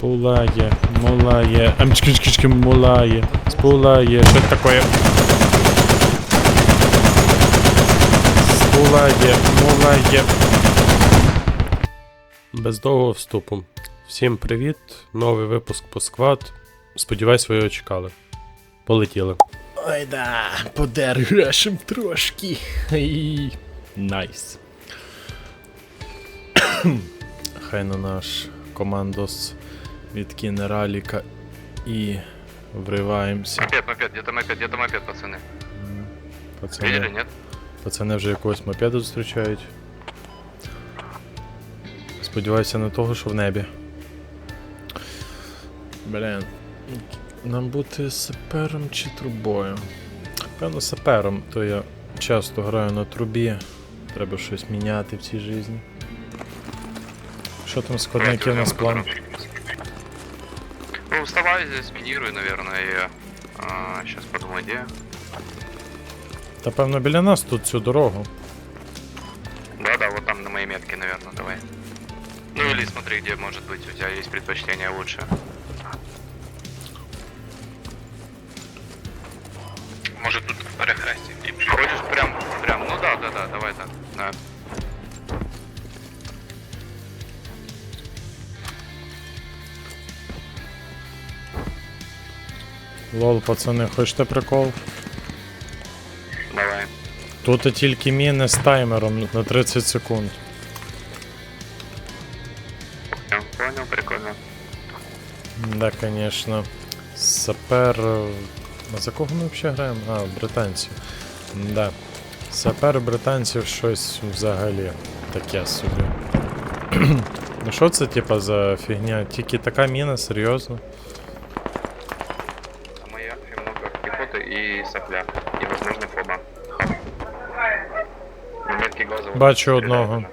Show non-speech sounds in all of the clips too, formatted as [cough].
Пулає, мулає, амчкичкички мулає, спулає, що це таке? Спулає, мулає. Без довгого вступу. Всім привіт, новий випуск по сквад. Сподіваюсь, ви його чекали. Полетіли. Ой да, подергашем трошки. Ай, Найс. Хай на наш командос відкине раліка і вриваємося. Мопед, мопед, где-то мопед, где-то мопед, пацаны. Пацани, Видели, нет? пацани вже якогось мопеду зустрічають. Сподіваюся на того, що в небі. Блін. Нам бути сапером чи трубою? Певно, сапером, то я часто граю на трубі. Треба щось міняти в цій житті. Що там складненький у нас план? Ну, вставай здесь, минируй, наверное, и... сейчас подумаю, где. Та певно біля нас тут цю дорогу. Да-да, вот там на моей метке, наверное, давай. Ну или смотри, где может быть у тебя есть предпочтение лучше. Лол, пацани, хочете прикол? Давай. Тут тільки міни з таймером на 30 секунд. Понял, понял, прикольно. Да, конечно. Сапер. А за кого ми взагалі граємо? А, британців. Да. Сапер британців щось взагалі таке собі. [clears throat] ну що це типа за фігня? Тільки така міна, серйозно? И сопля. И, возможно, фоба. Хаб. На метке глаза. вот Бачу стреляет одного. она.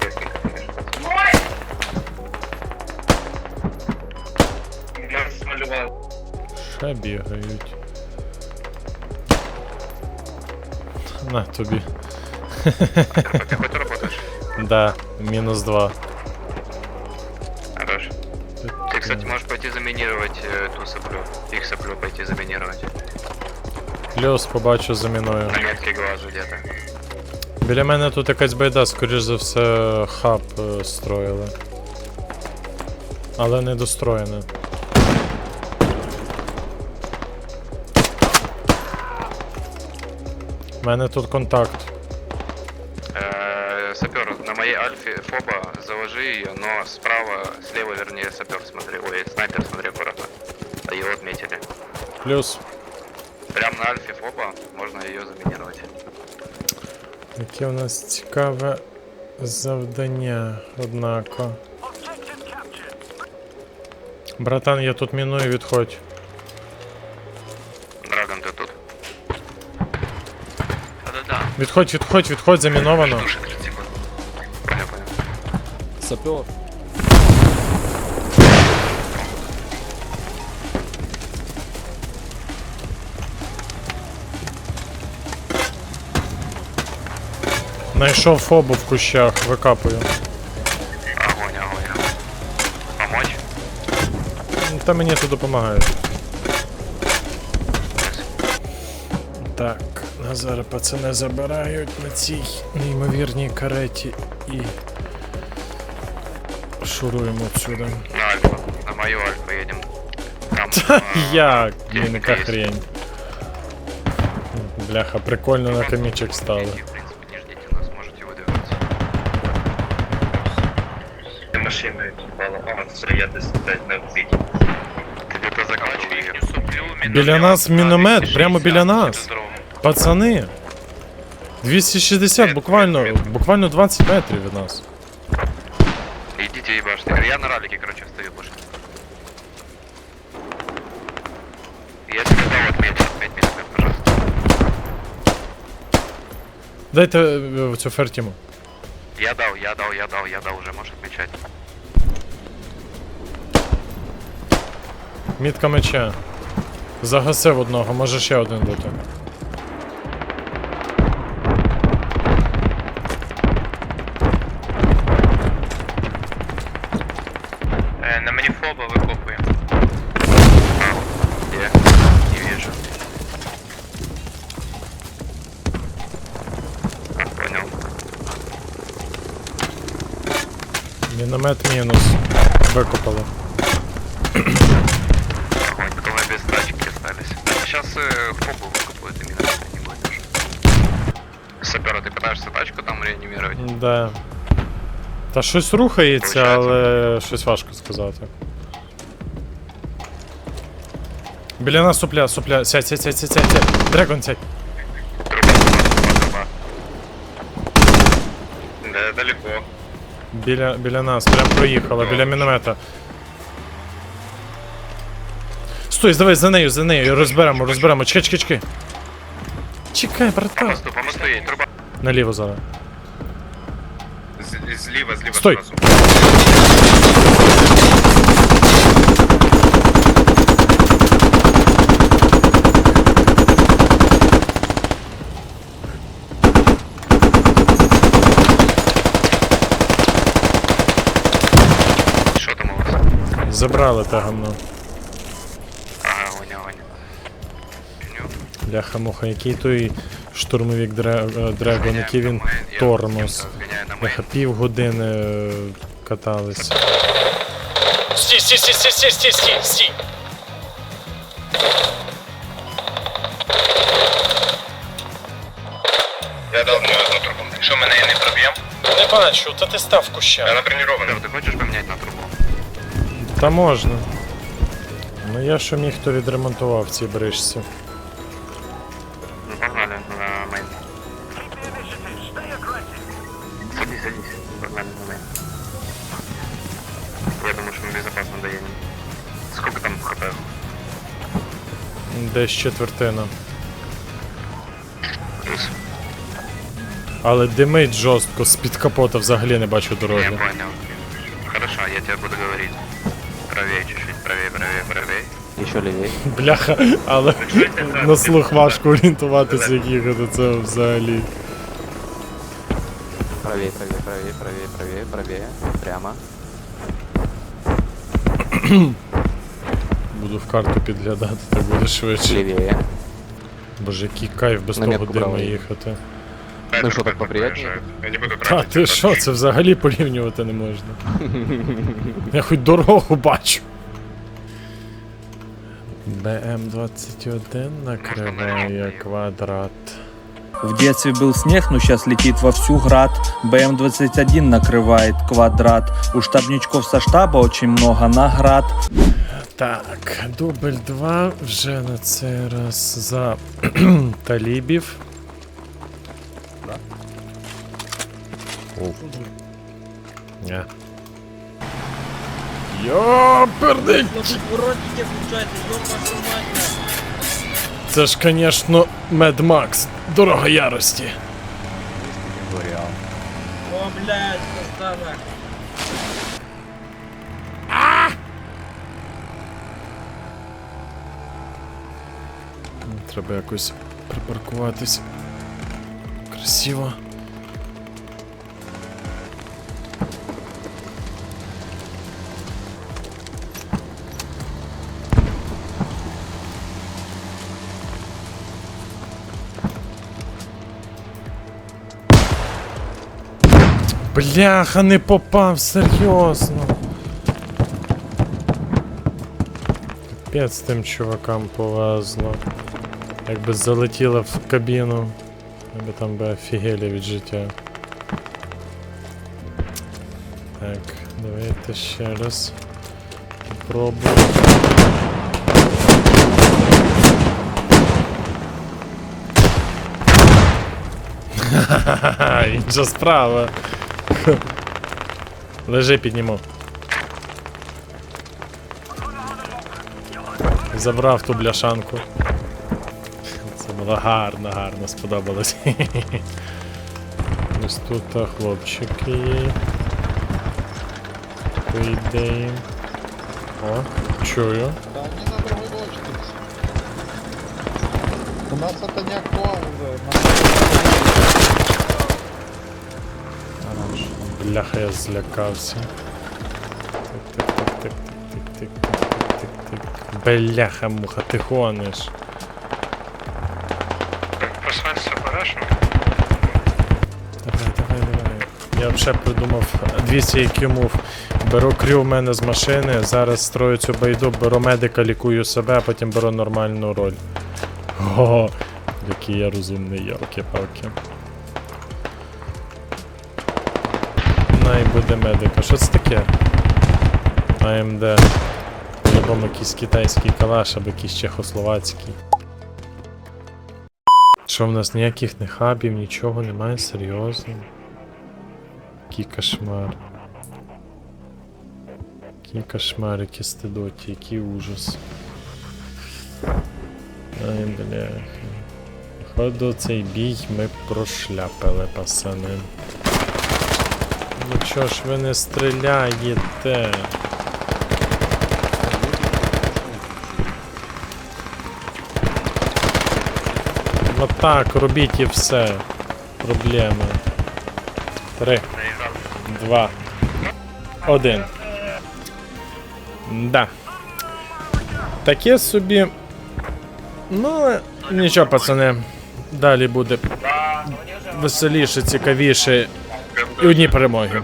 Тесненько, конечно. Нас смалював. Ще бігають. На тобі. По пехоте работаешь? Да, мінус 2. Кстати, можешь пойти заминировать э, ту соплю. Их соплю пойти заминировать. Плюс побачу за міною. На метке глазу где-то. Біля мене тут якась байда, скоріш за все, хаб е, строїли. Але не достроєне. У мене тут контакт. на моей альфе фоба, заложи ее, но справа, слева, вернее, сапер, смотри. Ой, снайпер, смотри аккуратно. А его отметили. Плюс. Прям на альфе фоба можно ее заминировать. Яке у нас цікаве завдання, однако. Братан, я тут міную, відходь. Драгон, ты тут? Да-да-да. Відходь, відходь, відходь, заміновано. Души Сапер. Найшов фобу в кущах, викапую. Огонь, огонь. Помочь? Та мені тут допомагають. Так, нас зараз пацани забирають на цій неймовірній кареті і шуруємо отсюди. На альфа. На мою альфу едем. Там, [laughs] Як? Блін, яка хрень. Бляха, прикольно на камічок выдвигаться. машина ебала, а стоять десь блядь, не вбить. Ты где-то. Біля нас міномет, прямо біля нас. Пацани! 260, буквально, буквально 20 метрів від нас. Идите ебашьте. Я на ралике, короче, встаю больше. Я тебе дал отметить, отметь меня, пожалуйста. Дайте е, цю фертіму. Я дал, я дал, я дал, я дал, уже можешь отмечать. Мітка меча. Загасив одного, може ще один бути. Міномет мінус. Викопали. Огонь, только мы без тачки остались. Сейчас э, фобу выкопают и миномет не будешь. Сапера, ты пытаешься тачку там реанимировать? Да. Та щось рухається, Получається. але щось важко сказати. Біля нас сопля, сопля. Сядь, сядь, сядь, сядь, сядь. сядь. Дрегон, сядь. Труба, труба, труба. Да, далеко. Біля, біля нас, прям проїхала, біля міномета. Стой, давай за нею, за нею, розберемо, розберемо. Чекай, чекай, чекай. Чекай, братан. труба. Наліво зараз. З- зліва, зліва Стой. зразу. Что там у вас? Забрали те гамно. Ага, огонь, огонь. Бляха муха, який той штурмовик Дре- е, Дрегон, який він тормоз. На Бляха півгодини е, каталися. Стій, стій, стій, стій, стій, стій, стій, стій. Я дав мою одну трубу. Що мене не проб'єм? Не бачу, та ти став в кущах. Я натренований. Ты хочешь поменять на трубу? Та можна. Ну я що міг, то відремонтував. Ну, погнали. Садись, садись. Я думаю, что мы безопасно доедем. Сколько там хп? Десь четвертина. Плюс. Але димить жорстко, з-під капота взагалі не бачу Я понял. Хорошо, я тебе буду говорить. Правее чуть-чуть, правее, правее, правее. Еще левее. [laughs] Бляха, але на слух важко орієнтуватися, як їхати, це взагалі. Правее, правее, правее, правее, правее, правее. Прямо. [clears throat] Буду в карту підглядати, так буде швидше. Левее. Боже, який кайф без На того метку диму правої. їхати. Ну що, так поприятніше? Я не буду Та ти що, це взагалі порівнювати не можна. [laughs] Я хоч дорогу бачу. БМ-21 накриває квадрат. В детстве был снег, но сейчас летит вовсю град. БМ-21 накрывает квадрат. У штабничков со штаба очень много наград. Так, дубль 2 вже на цей раз за [clears throat] талібів. Ні. Йоперник! Це ж, конечно, Мед Макс. Дорога ярості. О, блядь, постава. Треба якось припаркуватись. Красиво. Бляха, не попав, серйозно. Капець тим чувакам повезло. Якби залетіла в кабіну, якби там би офігели від життя. Так, давайте ще раз. Попробую. Ха-ха-ха, інша справа. Лежи, підніму. Забрав ту бляшанку. Це було гарно, гарно сподобалось. Ось тут хлопчики є. По. О, чую. Да они на другой точке. У нас это не актуально. Бляха, я злякався. Так, так, так, так, тик, тик, тик, тик, тик. Бляха муха, ти гониш. Давай, давай, давай. Я вже придумав 200 IQ move. Беру крю в мене з машини, зараз строю цю байду, беру медика, лікую себе, а потім беру нормальну роль. Ого, який я розумний, йолки-палки. Най буде медика. Що це таке? АМД. По-любому якийсь китайський калаш або якийсь чехословацький. Що в нас ніяких не хабів, нічого немає, серйозно. Який кошмар. Який кошмар, які стидоті, який ужас. Ай, бляха. Походу цей бій ми прошляпили, пацани. Ну чого ж ви не стріляєте? Отак, робіть і все. Проблеми. Три. Два. Один. Да. Таке собі. Ну, нічого, пацани. Далі буде веселіше, цікавіше. І одні перемоги.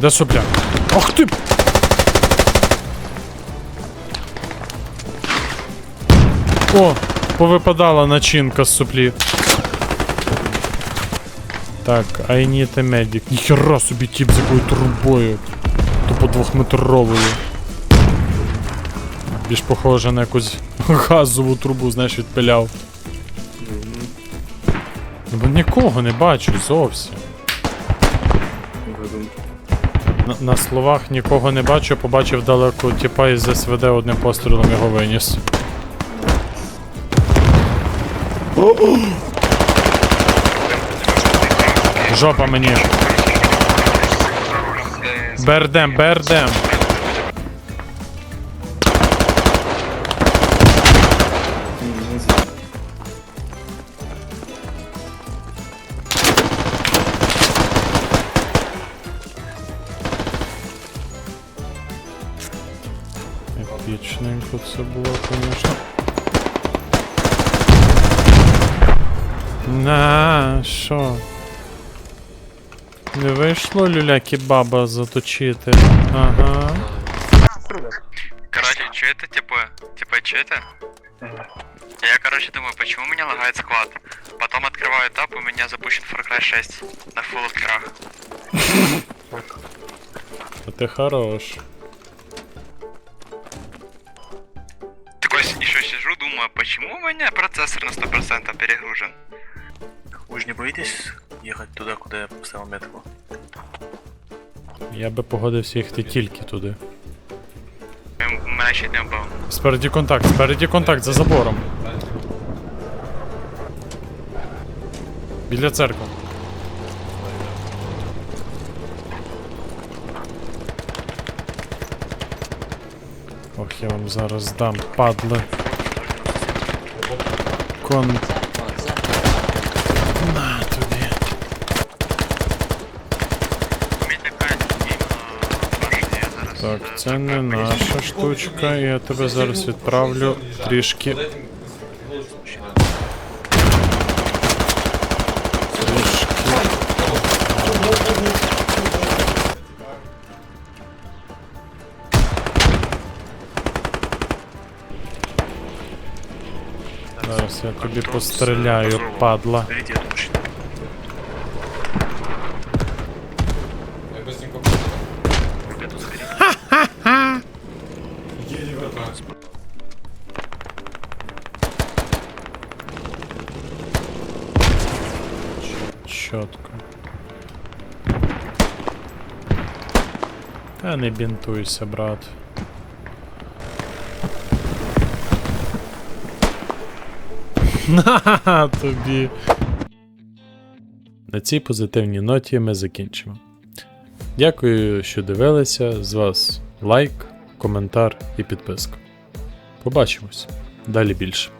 Да сопля. Ах ти! О, повипадала начинка з суплі. Так, I need a medic. Ніхера собі тип з якою трубою. Тупо двохметровою. Більш похоже на якусь газову трубу, знаєш, відпиляв. Ну, Бо нікого не бачу зовсім. На, на словах нікого не бачу, побачив далеко тіпа із СВД одним пострілом його виніс. Жопа мені. Бердем, бердем. Це було, звісно. На, що? Не вийшло люляки баба заточити. Ага. Короче, что это типа? Типа, что это? Я, короче, думаю, почему у меня лагает склад. Потом открываю этап, у меня запущен Far Cry 6 на фуллах крах. [laughs] А ти хорош. Такой еще сижу, думаю, почему у меня процессор на 100% перегружен? Вы же не боитесь ехать туда, куда я поставил метку? Я би погодився їхати тільки туди. М- чуть не вбив. Спереді контакт, спереді контакт за забором. Біля церкви. Я вам зараз дам, падли. Кон. На тобі. Так, це не наша штучка, я тебе зараз відправлю. Трішки. Зараз я тобі постріляю, падла. Впереди эта машина. Чітко. Та не бінтуйся, брат. На тобі. На цій позитивній ноті ми закінчимо. Дякую, що дивилися. З вас лайк, коментар і підписка. Побачимось. Далі більше.